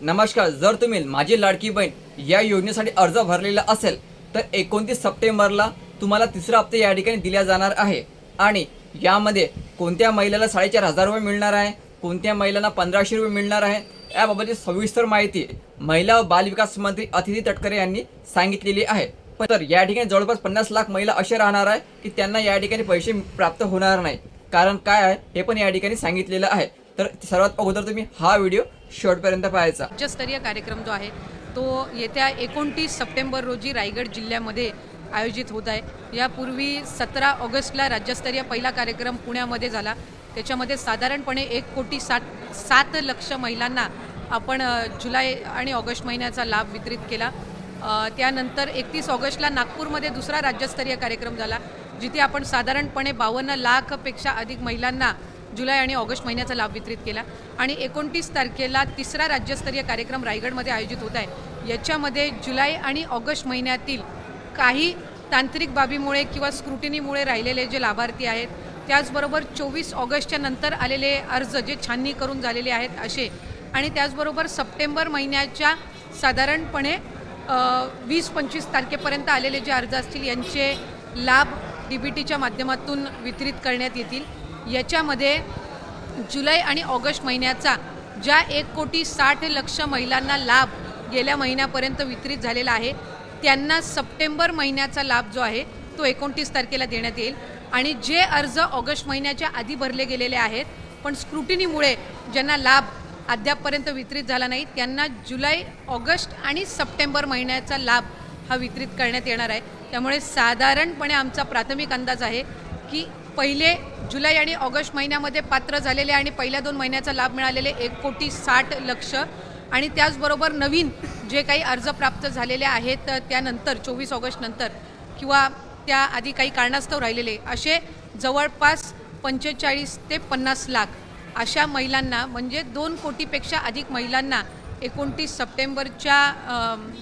नमस्कार जर तुम्ही माझी लाडकी बहीण या योजनेसाठी अर्ज भरलेला असेल तर एकोणतीस सप्टेंबरला तुम्हाला तिसरा हप्ता या ठिकाणी दिला जाणार आहे. आणि यामध्ये कोणत्या महिलेला साडेचार हजार रुपये मिळणार आहे कोणत्या महिलांना पंधराशे रुपये मिळणार आहे याबाबतची सविस्तर माहिती महिला व बालविकास मंत्री अतिथी तटकरे यांनी सांगितलेली आहे. पण तर या ठिकाणी जवळपास पन्नास लाख महिला असे राहणार आहे की त्यांना या ठिकाणी पैसे प्राप्त होणार नाही. कारण काय आहे हे पण या ठिकाणी सांगितलेलं आहे. तर सर्वात अगोदर तुम्ही हा व्हिडिओ शेवटपर्यंत पाहायचा. राज्यस्तरीय कार्यक्रम जो आहे तो येत्या एकोणतीस सप्टेंबर रोजी रायगड जिल्ह्यामध्ये आयोजित होत आहे. यापूर्वी सतरा ऑगस्टला राज्यस्तरीय पहिला कार्यक्रम पुण्यामध्ये झाला. त्याच्यामध्ये साधारणपणे एक कोटी सात सात लक्ष महिलांना आपण जुलै आणि ऑगस्ट महिन्याचा लाभ वितरित केला. त्यानंतर एकतीस ऑगस्टला नागपूरमध्ये दुसरा राज्यस्तरीय कार्यक्रम झाला जिथे आपण साधारणपणे बावन्न लाखपेक्षा अधिक महिलांना जुलै आणि ऑगस्ट महिन्याचा लाभ वितरित केला. आणि एकोणतीस तारखेला तिसरा राज्यस्तरीय कार्यक्रम रायगडमध्ये आयोजित होत आहे. याच्यामध्ये जुलै आणि ऑगस्ट महिन्यातील काही तांत्रिक बाबीमुळे किंवा स्क्रुटिनीमुळे राहिलेले जे लाभार्थी आहेत त्याचबरोबर चोवीस ऑगस्टच्या नंतर आलेले अर्ज जे छाननी करून झालेले आहेत असे आणि त्याचबरोबर सप्टेंबर महिन्याच्या साधारणपणे वीस पंचवीस तारखेपर्यंत आलेले जे अर्ज असतील यांचे लाभ डी बी टीच्या माध्यमातून वितरित करण्यात येतील. याच्यामध्ये जुलै आणि ऑगस्ट महिन्याचा ज्या एक कोटी साठ लक्ष महिलांना लाभ गेल्या महिन्यापर्यंत वितरित झालेला आहे त्यांना सप्टेंबर महिन्याचा लाभ जो आहे तो एकोणतीस तारखेला देण्यात येईल. आणि जे अर्ज ऑगस्ट महिन्याच्या आधी भरले गेलेले आहेत पण स्क्रुटिनीमुळे ज्यांना लाभ अद्यापपर्यंत वितरित झाला नाही त्यांना जुलै ऑगस्ट आणि सप्टेंबर महिन्याचा लाभ हा वितरित करण्यात येणार आहे. त्यामुळे साधारणपणे आमचा प्राथमिक अंदाज आहे की पहिले जुलै आणि ऑगस्ट महिन्यामध्ये पात्र झालेले आणि पहिल्या दोन महिन्याचा लाभ मिळालेले एक कोटी साठ लक्ष. आणि त्याचबरोबर नवीन जे काही अर्ज प्राप्त झालेले आहेत त्यानंतर चोवीस ऑगस्ट नंतर किंवा त्याआधी काही कारणास्तव राहिलेले असे जवळपास पंचेचाळीस ते पन्नास लाख अशा महिलांना म्हणजे दोन कोटीपेक्षा अधिक महिलांना एकोणतीस सप्टेंबरच्या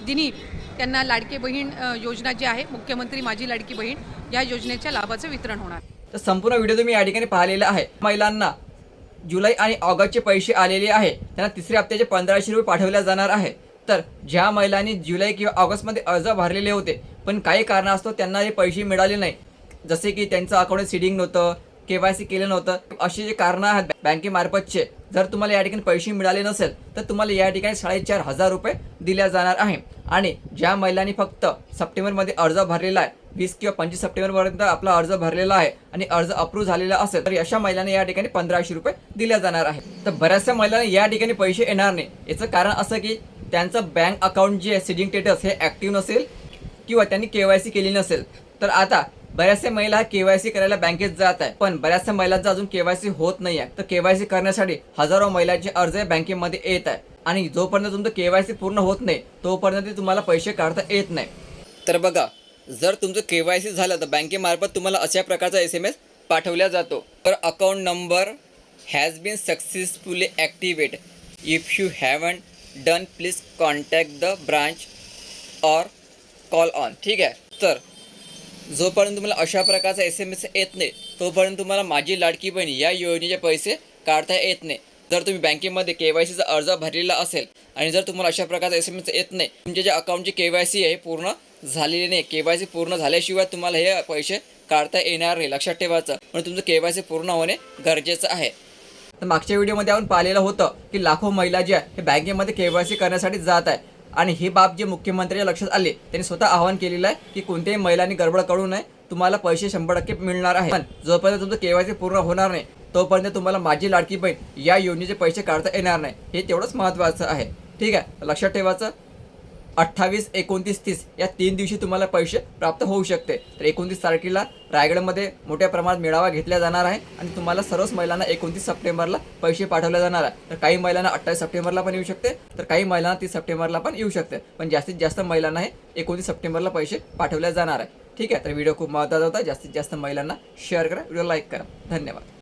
दिनी त्यांना लाडके बहीण योजना जी आहे मुख्यमंत्री माझी लाडकी बहीण या योजनेच्या लाभाचं वितरण होणार. तर संपूर्ण व्हिडिओ तुम्ही या ठिकाणी पाहिलेला आहे. महिलांना जुलै आणि ऑगस्टचे पैसे आलेले आहे. त्यांना तिसऱ्या हप्त्याचे पंधराशे रुपये पाठवल्या जाणार आहे. तर ज्या महिलांनी जुलै किंवा ऑगस्टमध्ये अर्ज भरलेले होते पण काही कारणास्तव त्यांना हे पैसे मिळाले नाही. जसे की त्यांचं अकाउंट सिडिंग नव्हतं के वाय सी केलं नव्हतं. अशी जे कारणं आहेत बँकेमार्फतचे जर तुम्हाला या ठिकाणी पैसे मिळाले नसेल तर तुम्हाला या ठिकाणी साडेचार हजार रुपये दिल्या जाणार आहे. आणि ज्या महिलांनी फक्त सप्टेंबरमध्ये अर्ज भरलेला आहे वीस किंवा पंचवीस सप्टेंबरपर्यंत आपला अर्ज भरलेला आहे आणि अर्ज अप्रूव्ह झालेला असेल तर अशा महिलांना या ठिकाणी पंधराशे रुपये दिल्या जाणार आहे तर बऱ्याचशा महिलांना या ठिकाणी पैसे येणार नाही. याचं कारण असं की त्यांचं बँक अकाउंट जे आहे सिडिंग स्टेटस हे ॲक्टिव्ह नसेल किंवा त्यांनी के वाय सी केली नसेल. तर आता बऱ्याचशा महिला के वाय सी करायला बँकेत जात आहे पण बऱ्याचशा महिलांचा अजून केवायसी होत नाही आहे. तर केवायसी करण्यासाठी हजारो महिलांचे अर्ज हे बँकेमध्ये येत आहे आणि जोपर्यंत तुमचं के वाय सी पूर्ण होत नाही तोपर्यंत ते तुम्हाला पैसे काढता येत नाही. तर बघा जर तुमचं के वाय सी झालं तर बँकेमार्फत तुम्हाला अशा प्रकारचा एस एम एस पाठवला जातो. तर account number has been successfully activate if you haven't done please contact the branch or call on ठीक आहे? तर जोपर्यंत तुम्हाला अशा प्रकारचा एस एम एस येत नाही तोपर्यंत तुम्हाला माझी लाडकी बहीण या योजनेचे पैसे काढता येत नाही. जर तुम्ही बँकेमध्ये के वाय सीचा अर्ज भरलेला असेल आणि जर तुम्हाला अशा प्रकारचा एस एम एस येत नाही तुमच्या ज्या अकाउंटची के वाय सी आहे पूर्ण झालेली नाही के वाय सी पूर्ण झाल्याशिवाय तुम्हाला हे पैसे काढता येणार नाही लक्षात ठेवायचं. म्हणून तुमचं के वाय सी पूर्ण होणे गरजेचं आहे. तर मागच्या व्हिडिओमध्ये आपण पाहिलेलं होतं की लाखो महिला जी आहे हे बँकेमध्ये केवायसी करण्यासाठी जात आहे आणि ही बाब जे मुख्यमंत्र्यांच्या लक्षात आले त्यांनी स्वतः आवाहन केलेलं आहे की कोणत्याही महिलांनी गडबड करू नये तुम्हाला पैसे शंभर टक्के मिळणार आहे. पण जोपर्यंत तुमचं केवायसी पूर्ण होणार नाही तोपर्यंत तुम्हाला माझी लाडकी बहीण या योजनेचे पैसे काढता येणार नाही. हे तेवढंच महत्त्वाचं आहे. ठीक आहे? लक्षात ठेवायचं. अठ्ठावीस एकोणतीस तीस या तीन दिवशी तुम्हाला पैसे प्राप्त होऊ शकते. तर एकोणतीस तारखेला रायगडमध्ये मोठ्या प्रमाणात मेळावा घेतला जाणार आहे आणि तुम्हाला सर्वच महिलांना एकोणतीस सप्टेंबरला पैसे पाठवले जाणार आहे. तर काही महिलांना अठ्ठावीस सप्टेंबरला पण येऊ शकते तर काही महिलांना तीस सप्टेंबरला पण येऊ शकते. पण जास्तीत जास्त महिलांना हे एकोणतीस सप्टेंबरला पैसे पाठवले जाणार आहे. ठीक आहे? तर व्हिडिओ खूप महत्त्वाचा होता. जास्तीत जास्त महिलांना शेअर करा व्हिडिओ लाईक करा. धन्यवाद.